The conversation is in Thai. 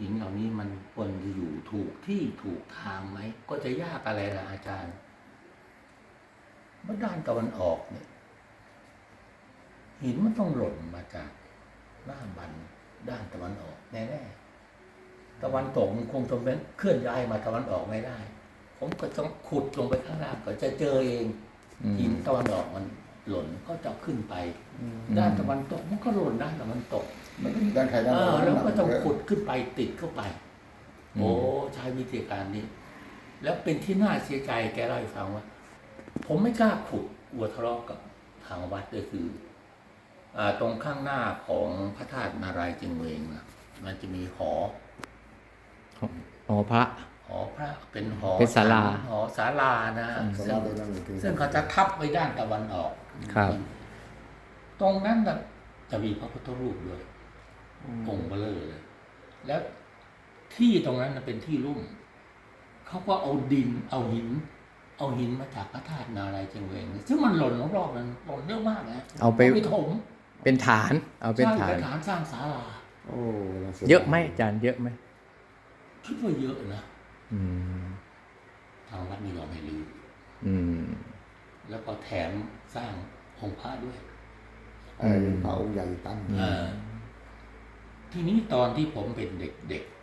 หินเหล่านี้มันควรจะอยู่ถูกที่ถูกทางไหม ก็จะยากอะไรล่ะอาจารย์เมื่อด้านตะวันออกเนี่ย หินมันต้องหล่นมาจากหน้าบันด้านตะวันออกแน่ๆตะวันตกมันคงจะเป็นเคลื่อนย้ายมาตะวันออกไม่ได้ ผมก็ต้องขุดลงไปข้างล่างก็จะเจอเองอืมหินตะวันออกมัน หล่นก็จะขึ้นไป ด้านตะวันตกมันก็หล่นด้านตะวันตกมันก็มีด้านใครด้านเอมันอแล้วก็ต้องเยะขุดขึ้นไปติดเข้าไป โอ้ใช้วิธีการนี้ แล้วเป็นที่น่าเสียใจแกเล่าให้ฟังว่า ผมไม่กล้าขุดกลัวทะเลาะกับทางวัดก็คืออ่าตรงข้างหน้าของพระธาตุนารายณ์จึงเวงนะมันจะมีหอหอพระ หอพระเป็นหอเป็นศาลาหอศาลานะสาซึ่รางโดยนั่งอยู่ที่ซึ่งเขาจะทับไว้ด้านตะวันออกครับ ตรงนั้นน่ะจะมีพระพุทธรูปด้วยองค์เบลอเลย แล้วที่ตรงนั้นน่ะเป็นที่ลุ่มเขาก็เอาดิน เอาหิน เอาหินมาจากพระธาตุนารายณ์เจงเวงซึ่งมันหล่นรอบๆนั้นหล่นเยอะมากนะเอาไปถมเป็นฐาน เอาเป็นสร้างฐานเป็นฐานสร้างศาลาโอ้น่าสีดาเยอะไหมอาจารย์เยอะไหมคิดว่าเยอะนะอืม ทางวัดไม่ยอมให้รื้ออืมแล้วก็แถมสร้างองค์พระด้วยเออพระองค์ใหญ่ตั้งเออทีนี้ตอนที่ผมเป็นเด็กๆ